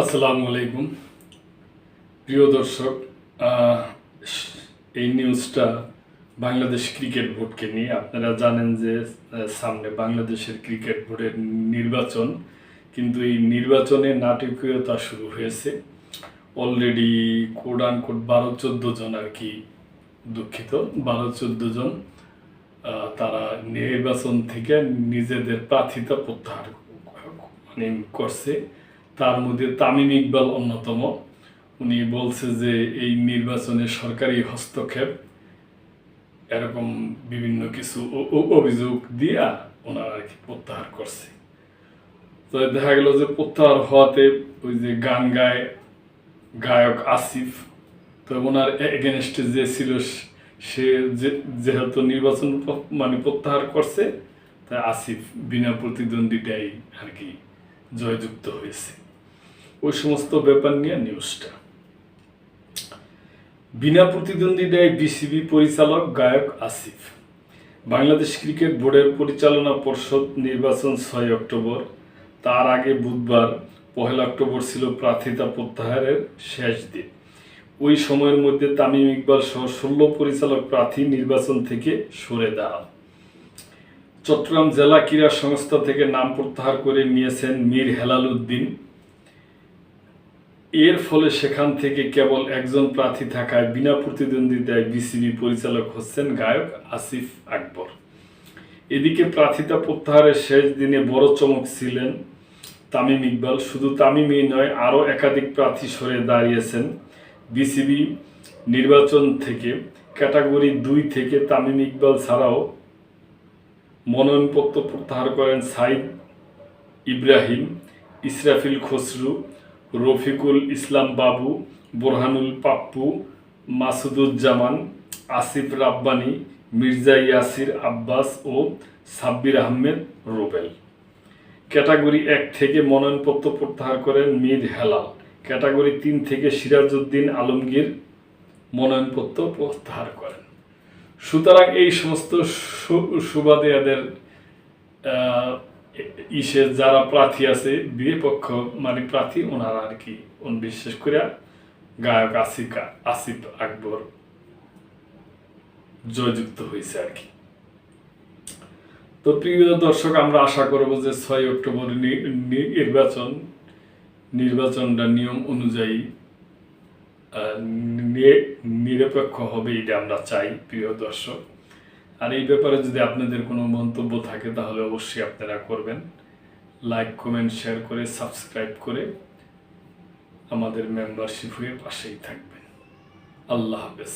আসসালামু আলাইকুম। প্রিয় দর্শক এই নিউজটা বাংলাদেশ ক্রিকেট বোর্ডকে নিয়ে আপনারা জানেন যে সামনে বাংলাদেশের ক্রিকেট বোর্ডের নির্বাচন, কিন্তু এই নির্বাচনে নাটকীয়তা শুরু হয়েছে। অলরেডি কোড আন আনকোড বারো চোদ্দ জন আর কি দুঃখিত বারো চোদ্দ জন তারা নির্বাচন থেকে নিজেদের প্রার্থিতা প্রত্যাহার মানে করছে। তার মধ্যে তামিম ইকবাল অন্যতম। উনি বলছে যে, এই নির্বাচনে সরকারি হস্তক্ষেপ, এরকম বিভিন্ন কিছু অভিযোগ দিয়া ওনারা আর কি প্রত্যাহার করছে। তো দেখা গেল যে প্রত্যাহার হওয়াতে ওই যে গান গায়, গায়ক আসিফ, তো ওনার এগেনস্টে যে ছিল, সে যেহেতু নির্বাচন মানে প্রত্যাহার করছে তাই আসিফ বিনা প্রতিদ্বন্দ্বিতাই আর কি জয়যুক্ত হয়েছে। ওই সমস্ত ব্যাপার নিয়ে নিউজটা বিনা প্রতিদ্বন্দ্বিতায় বিসিবি পরিচালক গায়ক আসিফ, বাংলাদেশ ক্রিকেট বোর্ডের পরিচালনা পর্ষদ নির্বাচন ছয় অক্টোবর, তার আগে বুধবার পহেলা অক্টোবর ছিল প্রার্থিতা প্রত্যাহারের শেষ দিন। ওই সময়ের মধ্যে তামিম ইকবাল সহ ষোলো পরিচালক প্রার্থী নির্বাচন থেকে সরে দাঁড়ান। চট্টগ্রাম জেলা ক্রীড়া সংস্থা থেকে নাম প্রত্যাহার করে নিয়েছেন মীর হেলাল উদ্দিন। এর ফলে সেখান থেকে কেবল একজন প্রার্থী থাকায় বিনা প্রতিদ্বন্দ্বিতায় বিসিবি পরিচালক হচ্ছেন গায়ক আসিফ আকবর। এদিকে প্রার্থিতা প্রত্যাহারের শেষ দিনে বড় চমক ছিলেন তামিম ইকবাল। শুধু তামিমই নয়, আরও একাধিক প্রার্থী সরে দাঁড়িয়েছেন বিসিবি নির্বাচন থেকে। ক্যাটাগরি দুই থেকে তামিম ইকবাল ছাড়াও মনোনয়নপত্র প্রত্যাহার করেন সাইদ ইব্রাহিম, ইসরাফিল খসরু, রফিকুল ইসলাম বাবু, বোরহানুল পাপ্পু, মাসুদুজ্জামান, আসিফ রাব্বানি, মির্জা ইয়াসির আব্বাস ও সাব্বির আহমেদ রুবেল। ক্যাটাগরি এক থেকে মনোনয়নপত্র প্রত্যাহার করেন মীর হেলাল। ক্যাটাগরি তিন থেকে সিরাজউদ্দিন আলমগীর মনোনয়নপত্র প্রত্যাহার করেন। সুতরাং এই সমস্ত সুবাদে এদের ইসে যারা প্রার্থী আছে, বিপক্ষ মানে প্রার্থী, ওনারা আর কি করে গায়ক আসিকা, আসিফ আকবর জয়যুক্ত হয়েছে আর কি। তো প্রিয় দর্শক, আমরা আশা করব যে ছয় অক্টোবর নির্বাচন, নির্বাচনটা নিয়ম অনুযায়ী নিরপেক্ষ হবে এটা আমরা চাই, প্রিয় দর্শক। আর এই ব্যাপারে যদি আপনাদের কোনো মন্তব্য থাকে, তাহলে অবশ্যই আপনারা করবেন। লাইক কমেন্ট শেয়ার করে সাবস্ক্রাইব করে আমাদের মেম্বারশিপ হয়ে পাশেই থাকবেন। আল্লাহ হাফেজ।